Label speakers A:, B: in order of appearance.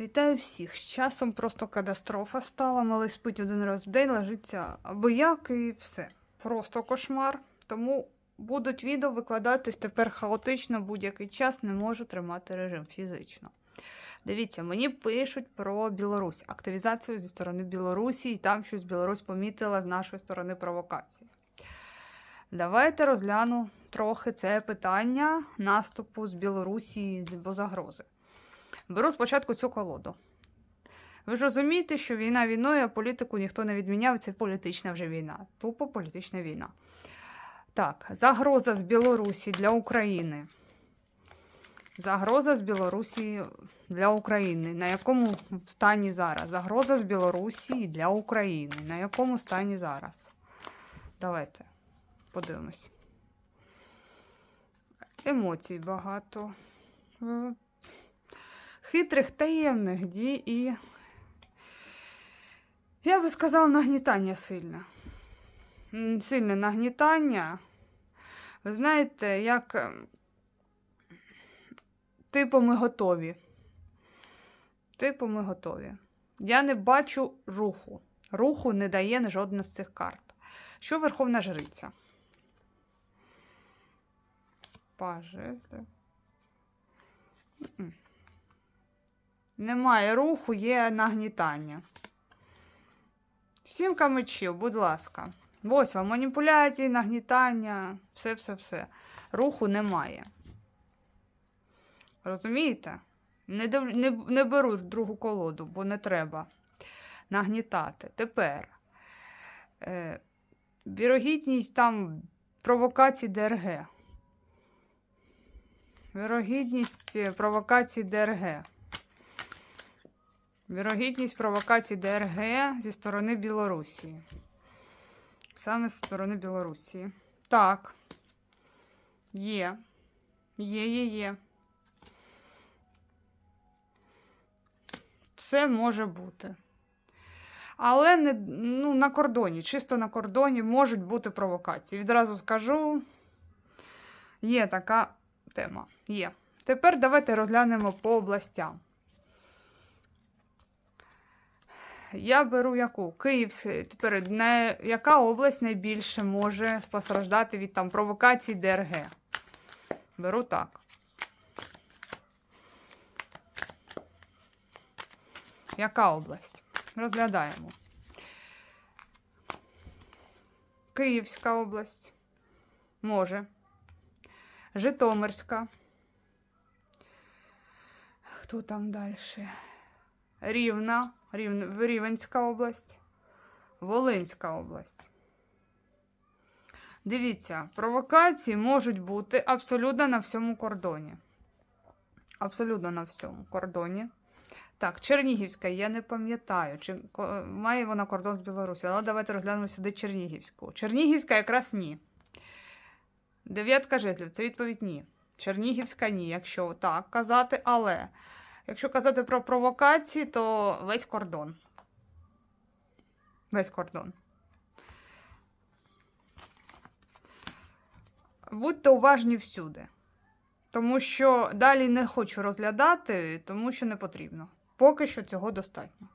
A: Вітаю всіх. З часом просто катастрофа стала. Малий спить один раз в день, ложиться або як і все. Просто кошмар. Тому будуть відео викладатись тепер хаотично будь-який час, не можу тримати режим фізично. Дивіться, мені пишуть про Білорусь, активізацію зі сторони Білорусі, і там щось Білорусь помітила з нашої сторони провокації. Давайте розгляну трохи це питання наступу з Білорусі або загрози. Беру спочатку цю колоду. Ви ж розумієте, що війна війною, а політику ніхто не відміняв, це політична вже війна. Тупо політична війна. Так, загроза з Білорусі для України. Загроза з Білорусі для України. На якому стані зараз? Загроза з Білорусі для України. На якому стані зараз? Давайте подивимось. Емоцій багато. Хитрих таємних дій і. Я би сказала, нагнітання сильне. Сильне нагнітання. Ви знаєте, як. ем, Типу, ми готові. Типу, ми готові. Я не бачу руху. Руху не дає жодна з цих карт. Що Верховна Жриця? Пажезли. Немає руху, є нагнітання. Сімка мечів, будь ласка. Ось вам маніпуляції, нагнітання, все-все-все. Руху немає. Розумієте? Не, див... не, не беру другу колоду, бо не треба нагнітати. Тепер. Е, вірогідність там провокацій ДРГ. Вірогідність провокацій ДРГ. Вірогідність провокацій ДРГ зі сторони Білорусі. Саме зі сторони Білорусі. Так. Є. Є, є, є. Це може бути. Але не, ну, на кордоні, чисто на кордоні можуть бути провокації. Відразу скажу, є така тема. Є. Тепер давайте розглянемо по областям. Я беру яку? Київська. Тепер не, яка область найбільше може постраждати від там провокацій ДРГ? Беру так. Яка область? Розглядаємо. Київська область. Може. Житомирська. Хто там далі? Рівна, Рівн... Рівенська область, Волинська область. Дивіться, провокації можуть бути абсолютно на всьому кордоні. Абсолютно на всьому кордоні. Так, Чернігівська, я не пам'ятаю, чи має вона кордон з Білорусі, але давайте розглянемо сюди Чернігівську. Чернігівська якраз ні. Дев'ятка жезлів, це відповідь ні. Чернігівська ні, якщо так казати, але. Якщо казати про провокації, то весь кордон. Весь кордон. Будьте уважні всюди. Тому що далі не хочу розглядати, тому що не потрібно. Поки що цього достатньо.